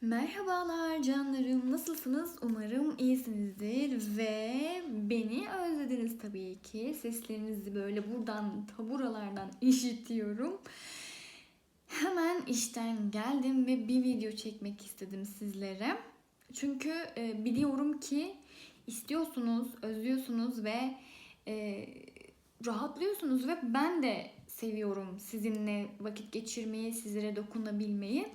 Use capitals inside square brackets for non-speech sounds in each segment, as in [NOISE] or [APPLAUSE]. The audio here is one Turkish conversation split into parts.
Merhabalar canlarım, nasılsınız? Umarım iyisinizdir ve beni özlediniz tabii ki. Seslerinizi böyle buradan, taburalardan [LAUGHS] işitiyorum. Hemen işten geldim ve bir video çekmek istedim sizlere. Çünkü e, biliyorum ki istiyorsunuz, özlüyorsunuz ve e, rahatlıyorsunuz ve ben de seviyorum sizinle vakit geçirmeyi, sizlere dokunabilmeyi.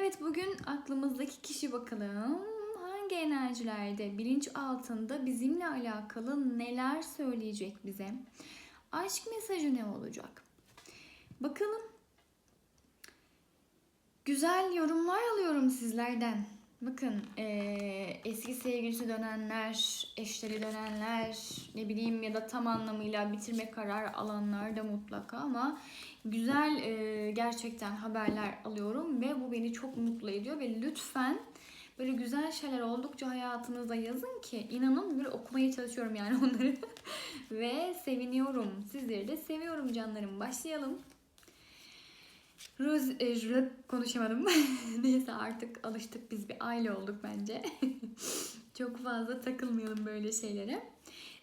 Evet bugün aklımızdaki kişi bakalım hangi enerjilerde bilinç altında bizimle alakalı neler söyleyecek bize? Aşk mesajı ne olacak? Bakalım. Güzel yorumlar alıyorum sizlerden. Bakın eee, eski sevgilisi dönenler, eşleri dönenler, ne bileyim ya da tam anlamıyla bitirme kararı alanlar da mutlaka ama güzel eee, gerçekten haberler alıyorum ve bu beni çok mutlu ediyor ve lütfen böyle güzel şeyler oldukça hayatınızda yazın ki inanın böyle okumaya çalışıyorum yani [LAUGHS] onları ve seviniyorum. Sizleri de seviyorum canlarım. Başlayalım. Ruz, e, konuşamadım. [LAUGHS] Neyse artık alıştık biz bir aile olduk bence. [LAUGHS] Çok fazla takılmayalım böyle şeylere.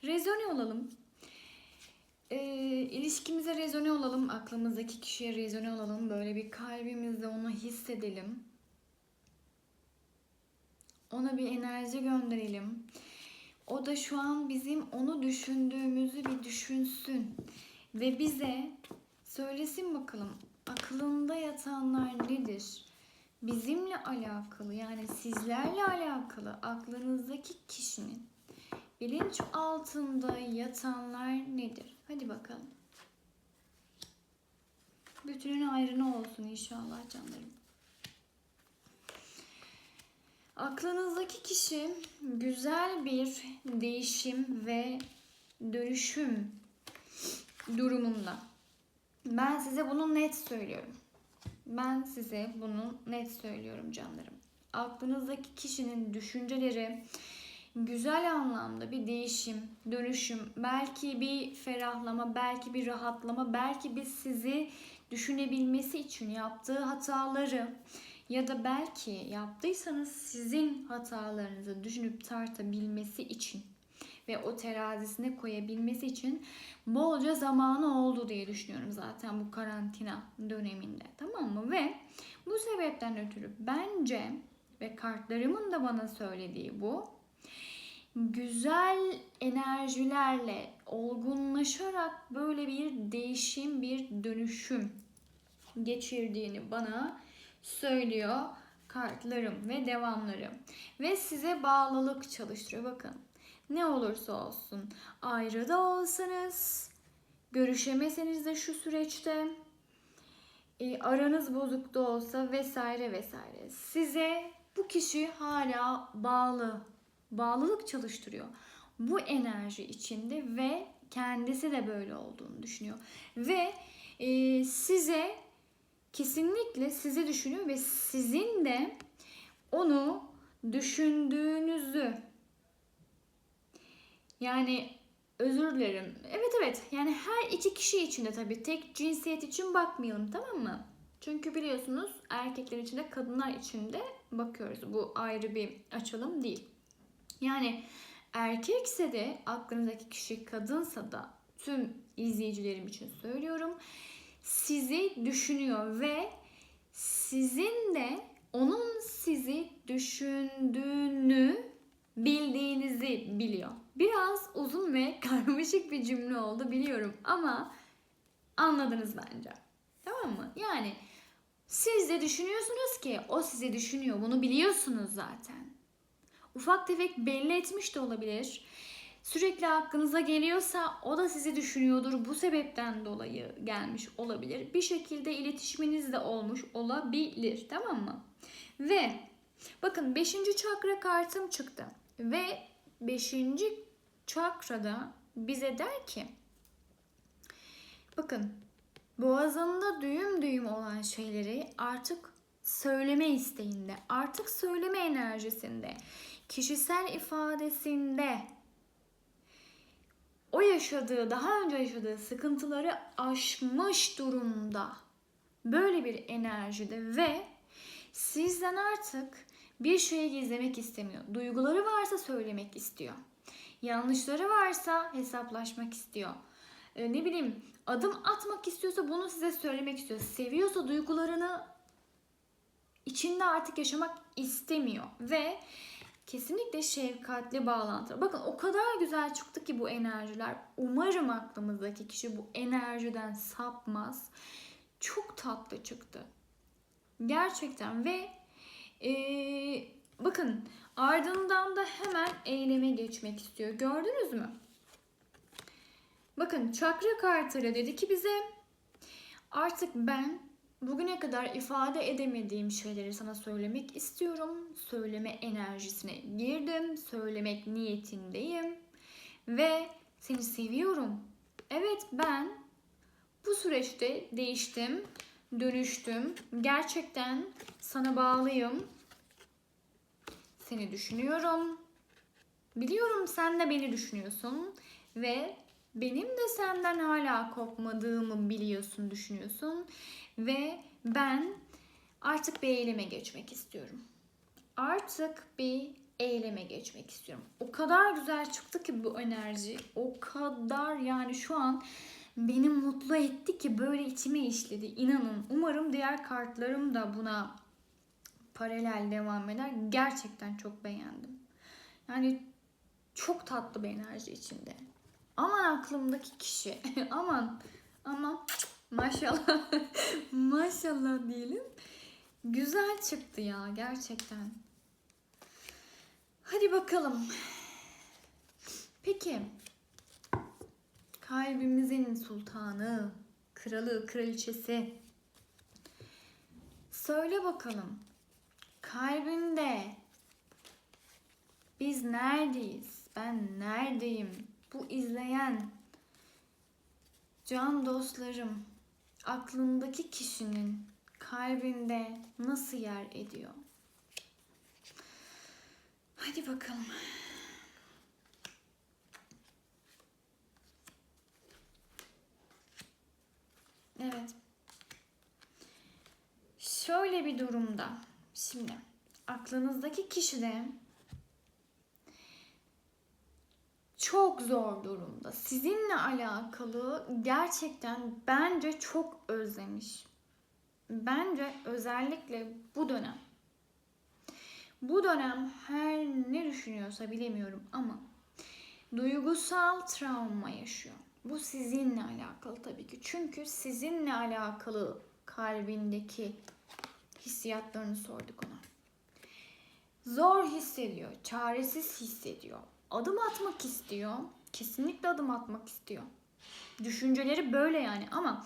Rezone olalım. E, ilişkimize rezone olalım. Aklımızdaki kişiye rezone olalım. Böyle bir kalbimizde onu hissedelim. Ona bir enerji gönderelim. O da şu an bizim onu düşündüğümüzü bir düşünsün. Ve bize söylesin bakalım aklında yatanlar nedir? Bizimle alakalı yani sizlerle alakalı aklınızdaki kişinin bilinç altında yatanlar nedir? Hadi bakalım. Bütünün ayrına olsun inşallah canlarım. Aklınızdaki kişi güzel bir değişim ve dönüşüm durumunda. Ben size bunu net söylüyorum. Ben size bunu net söylüyorum canlarım. Aklınızdaki kişinin düşünceleri güzel anlamda bir değişim, dönüşüm, belki bir ferahlama, belki bir rahatlama, belki bir sizi düşünebilmesi için yaptığı hataları ya da belki yaptıysanız sizin hatalarınızı düşünüp tartabilmesi için ve o terazisine koyabilmesi için bolca zamanı oldu diye düşünüyorum zaten bu karantina döneminde. Tamam mı? Ve bu sebepten ötürü bence ve kartlarımın da bana söylediği bu güzel enerjilerle olgunlaşarak böyle bir değişim, bir dönüşüm geçirdiğini bana söylüyor kartlarım ve devamları. Ve size bağlılık çalıştırıyor. Bakın ne olursa olsun ayrı da olsanız görüşemeseniz de şu süreçte e, aranız bozuk da olsa vesaire vesaire. Size bu kişi hala bağlı bağlılık çalıştırıyor. Bu enerji içinde ve kendisi de böyle olduğunu düşünüyor. Ve e, size kesinlikle sizi düşünüyor ve sizin de onu düşündüğünüzü yani özür dilerim. Evet evet yani her iki kişi için de tabii tek cinsiyet için bakmayalım tamam mı? Çünkü biliyorsunuz erkekler için de kadınlar için de bakıyoruz. Bu ayrı bir açılım değil. Yani erkekse de aklınızdaki kişi kadınsa da tüm izleyicilerim için söylüyorum. Sizi düşünüyor ve sizin de onun sizi düşündüğünü bildiğinizi biliyor. Biraz uzun ve [LAUGHS] karmaşık bir cümle oldu biliyorum ama anladınız bence. Tamam mı? Yani siz de düşünüyorsunuz ki o sizi düşünüyor. Bunu biliyorsunuz zaten. Ufak tefek belli etmiş de olabilir. Sürekli aklınıza geliyorsa o da sizi düşünüyordur. Bu sebepten dolayı gelmiş olabilir. Bir şekilde iletişiminiz de olmuş olabilir. Tamam mı? Ve bakın 5. çakra kartım çıktı. Ve 5. çakrada bize der ki bakın boğazında düğüm düğüm olan şeyleri artık söyleme isteğinde, artık söyleme enerjisinde, kişisel ifadesinde o yaşadığı, daha önce yaşadığı sıkıntıları aşmış durumda. Böyle bir enerjide ve Sizden artık bir şeyi gizlemek istemiyor. Duyguları varsa söylemek istiyor. Yanlışları varsa hesaplaşmak istiyor. Ee, ne bileyim adım atmak istiyorsa bunu size söylemek istiyor. Seviyorsa duygularını içinde artık yaşamak istemiyor ve kesinlikle şefkatli bağlantı. Bakın o kadar güzel çıktı ki bu enerjiler. Umarım aklımızdaki kişi bu enerjiden sapmaz. Çok tatlı çıktı. Gerçekten ve ee, bakın ardından da hemen eyleme geçmek istiyor. Gördünüz mü? Bakın çakra kartıyla dedi ki bize artık ben bugüne kadar ifade edemediğim şeyleri sana söylemek istiyorum. Söyleme enerjisine girdim. Söylemek niyetindeyim. Ve seni seviyorum. Evet ben bu süreçte değiştim, dönüştüm. Gerçekten sana bağlıyım. Seni düşünüyorum. Biliyorum sen de beni düşünüyorsun ve benim de senden hala kopmadığımı biliyorsun, düşünüyorsun ve ben artık bir eyleme geçmek istiyorum. Artık bir eyleme geçmek istiyorum. O kadar güzel çıktı ki bu enerji. O kadar yani şu an beni mutlu etti ki böyle içime işledi. İnanın. Umarım diğer kartlarım da buna paralel devam eder. Gerçekten çok beğendim. Yani çok tatlı bir enerji içinde. Aman aklımdaki kişi. [LAUGHS] aman. Aman. Maşallah. [LAUGHS] Maşallah diyelim. Güzel çıktı ya gerçekten. Hadi bakalım. Peki. Kalbimizin sultanı, kralı, kraliçesi. Söyle bakalım. Kalbinde biz neredeyiz? Ben neredeyim? Bu izleyen can dostlarım aklındaki kişinin kalbinde nasıl yer ediyor? Hadi bakalım. Evet. Şöyle bir durumda. Şimdi aklınızdaki kişi de çok zor durumda. Sizinle alakalı gerçekten bence çok özlemiş. Bence özellikle bu dönem. Bu dönem her ne düşünüyorsa bilemiyorum ama duygusal travma yaşıyor. Bu sizinle alakalı tabii ki. Çünkü sizinle alakalı kalbindeki hissiyatlarını sorduk ona. Zor hissediyor, çaresiz hissediyor. Adım atmak istiyor. Kesinlikle adım atmak istiyor. Düşünceleri böyle yani ama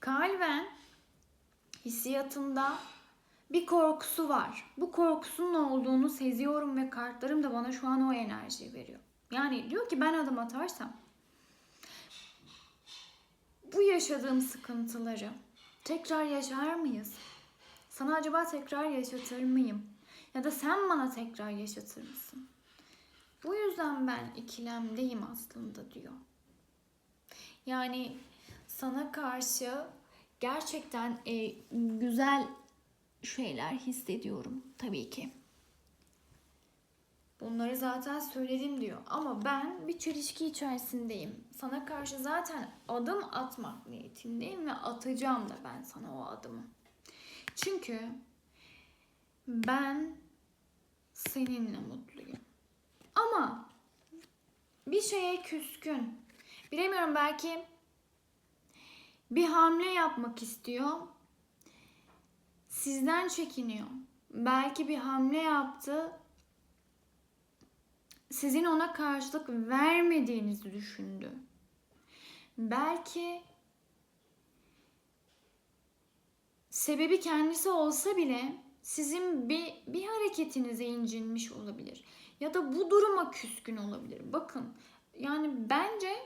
kalben hissiyatında bir korkusu var. Bu korkusunun olduğunu seziyorum ve kartlarım da bana şu an o enerjiyi veriyor. Yani diyor ki ben adım atarsam bu yaşadığım sıkıntıları tekrar yaşar mıyız? Sana acaba tekrar yaşatır mıyım? Ya da sen bana tekrar yaşatır mısın? Bu yüzden ben ikilemdeyim aslında diyor. Yani sana karşı gerçekten e, güzel şeyler hissediyorum tabii ki. Bunları zaten söyledim diyor. Ama ben bir çelişki içerisindeyim. Sana karşı zaten adım atmak niyetindeyim ve atacağım da ben sana o adımı. Çünkü ben seninle mutluyum. Ama bir şeye küskün. Bilemiyorum belki bir hamle yapmak istiyor. Sizden çekiniyor. Belki bir hamle yaptı. Sizin ona karşılık vermediğinizi düşündü. Belki sebebi kendisi olsa bile sizin bir, bir hareketinize incinmiş olabilir. Ya da bu duruma küskün olabilir. Bakın yani bence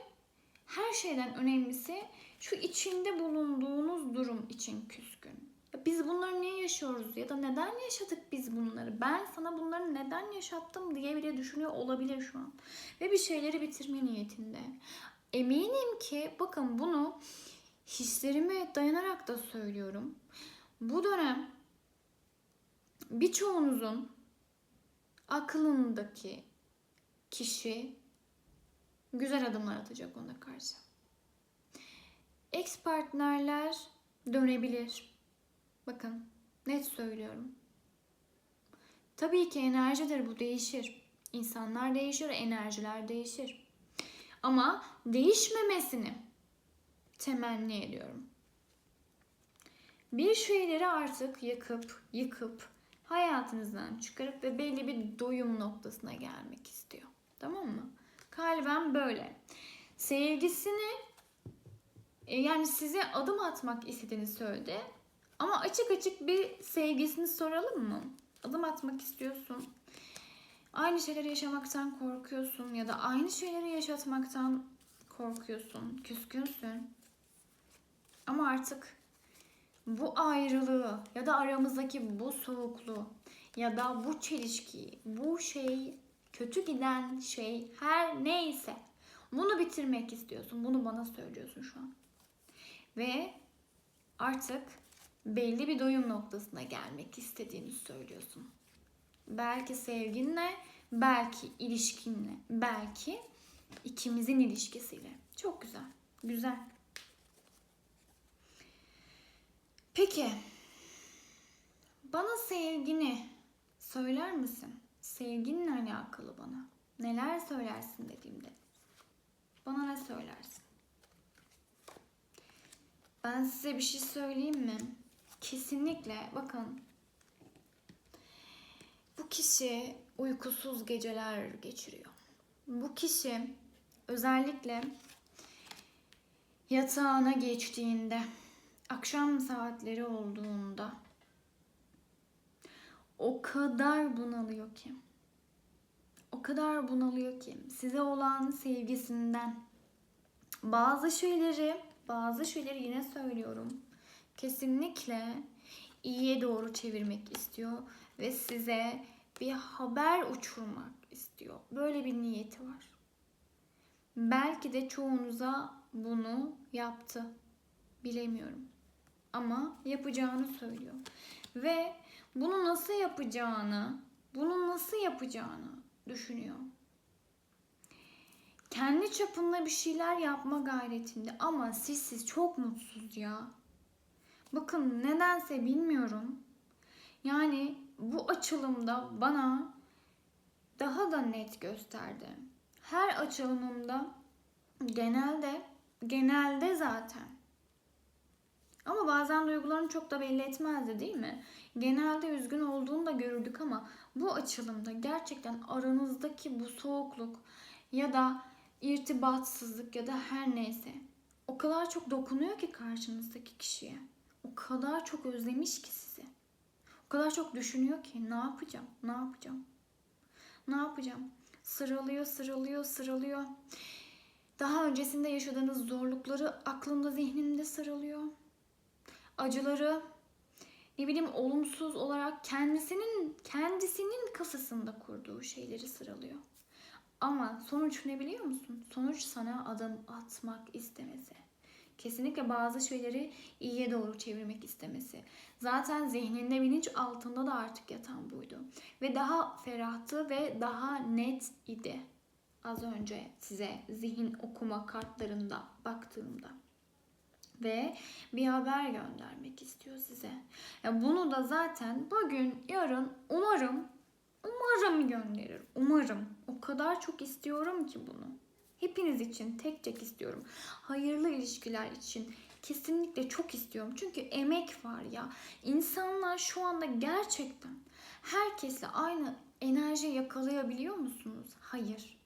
her şeyden önemlisi şu içinde bulunduğunuz durum için küskün. Biz bunları niye yaşıyoruz ya da neden yaşadık biz bunları? Ben sana bunları neden yaşattım diye bile düşünüyor olabilir şu an. Ve bir şeyleri bitirme niyetinde. Eminim ki bakın bunu hislerime dayanarak da söylüyorum. Bu dönem birçoğunuzun aklındaki kişi güzel adımlar atacak ona karşı. Ex partnerler dönebilir. Bakın net söylüyorum. Tabii ki enerjidir bu değişir. İnsanlar değişir, enerjiler değişir. Ama değişmemesini temenni ediyorum. Bir şeyleri artık yakıp, yıkıp, hayatınızdan çıkarıp ve belli bir doyum noktasına gelmek istiyor. Tamam mı? Kalben böyle. Sevgisini e, yani size adım atmak istediğini söyledi. Ama açık açık bir sevgisini soralım mı? Adım atmak istiyorsun. Aynı şeyleri yaşamaktan korkuyorsun ya da aynı şeyleri yaşatmaktan korkuyorsun, küskünsün. Ama artık bu ayrılığı ya da aramızdaki bu soğukluğu ya da bu çelişkiyi, bu şey kötü giden şey her neyse bunu bitirmek istiyorsun. Bunu bana söylüyorsun şu an. Ve artık belli bir doyum noktasına gelmek istediğini söylüyorsun. Belki sevginle, belki ilişkinle, belki ikimizin ilişkisiyle. Çok güzel. Güzel. Peki. Bana sevgini söyler misin? Sevginle alakalı bana. Neler söylersin dediğimde. Bana ne söylersin? Ben size bir şey söyleyeyim mi? Kesinlikle bakın. Bu kişi uykusuz geceler geçiriyor. Bu kişi özellikle yatağına geçtiğinde, akşam saatleri olduğunda o kadar bunalıyor ki. O kadar bunalıyor ki size olan sevgisinden bazı şeyleri, bazı şeyleri yine söylüyorum. Kesinlikle iyiye doğru çevirmek istiyor ve size bir haber uçurmak istiyor. Böyle bir niyeti var. Belki de çoğunuza bunu yaptı. Bilemiyorum. Ama yapacağını söylüyor. Ve bunu nasıl yapacağını, bunu nasıl yapacağını düşünüyor. Kendi çapında bir şeyler yapma gayretinde ama siz siz çok mutsuz ya. Bakın nedense bilmiyorum. Yani bu açılımda bana daha da net gösterdi. Her açılımımda genelde genelde zaten ama bazen duygularını çok da belli etmezdi değil mi? Genelde üzgün olduğunu da görürdük ama bu açılımda gerçekten aranızdaki bu soğukluk ya da irtibatsızlık ya da her neyse o kadar çok dokunuyor ki karşınızdaki kişiye. O kadar çok özlemiş ki sizi. O kadar çok düşünüyor ki ne yapacağım? Ne yapacağım? Ne yapacağım? Sıralıyor, sıralıyor, sıralıyor. Daha öncesinde yaşadığınız zorlukları aklında, zihninde sıralıyor acıları ne bileyim olumsuz olarak kendisinin kendisinin kafasında kurduğu şeyleri sıralıyor. Ama sonuç ne biliyor musun? Sonuç sana adım atmak istemesi. Kesinlikle bazı şeyleri iyiye doğru çevirmek istemesi. Zaten zihninde bilinç altında da artık yatan buydu. Ve daha ferahtı ve daha net idi. Az önce size zihin okuma kartlarında baktığımda ve bir haber göndermek istiyor size. Ya bunu da zaten bugün, yarın umarım umarım gönderir. Umarım. O kadar çok istiyorum ki bunu. Hepiniz için tek tek istiyorum. Hayırlı ilişkiler için kesinlikle çok istiyorum. Çünkü emek var ya. İnsanlar şu anda gerçekten herkesle aynı enerji yakalayabiliyor musunuz? Hayır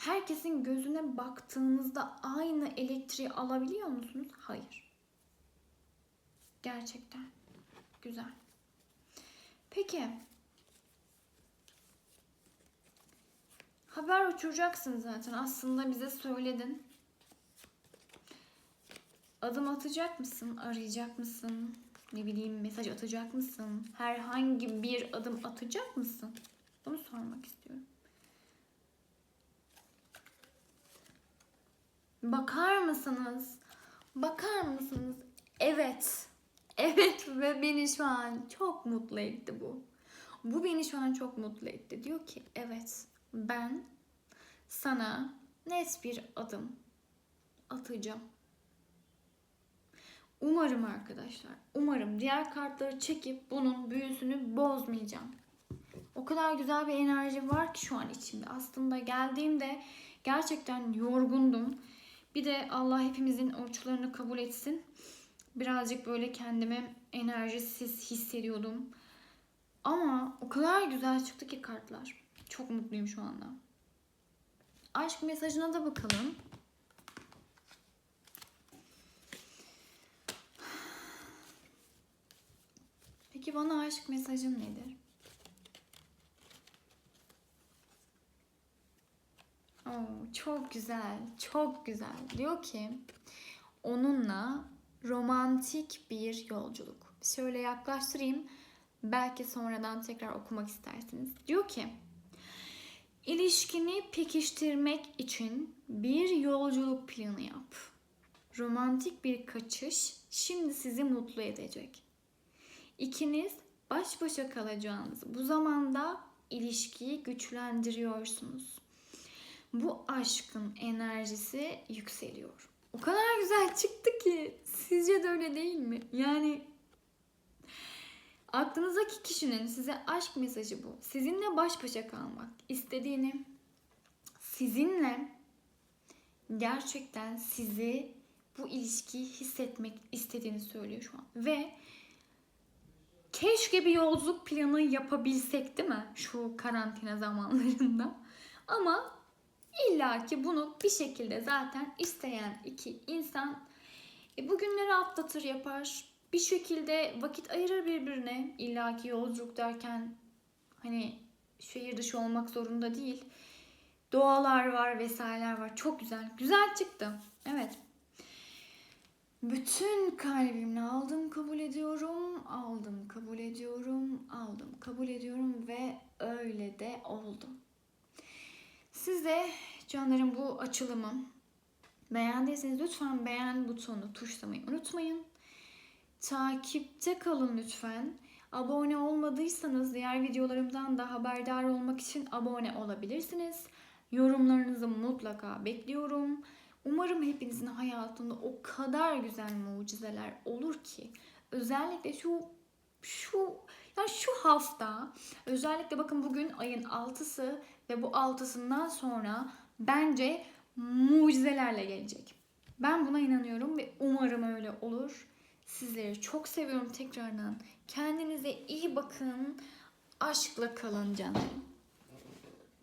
herkesin gözüne baktığınızda aynı elektriği alabiliyor musunuz? Hayır. Gerçekten. Güzel. Peki. Haber uçuracaksın zaten. Aslında bize söyledin. Adım atacak mısın? Arayacak mısın? Ne bileyim mesaj atacak mısın? Herhangi bir adım atacak mısın? Bunu sormak istiyorum. Bakar mısınız? Bakar mısınız? Evet. Evet ve beni şu an çok mutlu etti bu. Bu beni şu an çok mutlu etti. Diyor ki evet ben sana net bir adım atacağım. Umarım arkadaşlar, umarım diğer kartları çekip bunun büyüsünü bozmayacağım. O kadar güzel bir enerji var ki şu an içimde. Aslında geldiğimde gerçekten yorgundum. Bir de Allah hepimizin oruçlarını kabul etsin. Birazcık böyle kendimi enerjisiz hissediyordum. Ama o kadar güzel çıktı ki kartlar. Çok mutluyum şu anda. Aşk mesajına da bakalım. Peki bana aşk mesajın nedir? Oo, çok güzel, çok güzel. Diyor ki onunla romantik bir yolculuk. Şöyle yaklaştırayım. Belki sonradan tekrar okumak istersiniz. Diyor ki ilişkini pekiştirmek için bir yolculuk planı yap. Romantik bir kaçış şimdi sizi mutlu edecek. İkiniz baş başa kalacağınız bu zamanda ilişkiyi güçlendiriyorsunuz. Bu aşkın enerjisi yükseliyor. O kadar güzel çıktı ki sizce de öyle değil mi? Yani aklınızdaki kişinin size aşk mesajı bu. Sizinle baş başa kalmak istediğini, sizinle gerçekten sizi bu ilişkiyi hissetmek istediğini söylüyor şu an. Ve keşke bir yolculuk planı yapabilsek değil mi? Şu karantina zamanlarında. Ama İlla ki bunu bir şekilde zaten isteyen iki insan e, bugünleri atlatır yapar. Bir şekilde vakit ayırır birbirine. İlla ki yolculuk derken hani şehir dışı olmak zorunda değil. Doğalar var vesaireler var. Çok güzel. Güzel çıktı. Evet. Bütün kalbimle aldım kabul ediyorum, aldım kabul ediyorum, aldım kabul ediyorum ve öyle de oldu. Siz de canlarım bu açılımı beğendiyseniz lütfen beğen butonunu tuşlamayı unutmayın. Takipte kalın lütfen. Abone olmadıysanız diğer videolarımdan da haberdar olmak için abone olabilirsiniz. Yorumlarınızı mutlaka bekliyorum. Umarım hepinizin hayatında o kadar güzel mucizeler olur ki özellikle şu şu ya şu hafta özellikle bakın bugün ayın 6'sı ve bu altısından sonra bence mucizelerle gelecek. Ben buna inanıyorum ve umarım öyle olur. Sizleri çok seviyorum tekrardan. Kendinize iyi bakın. Aşkla kalın canım.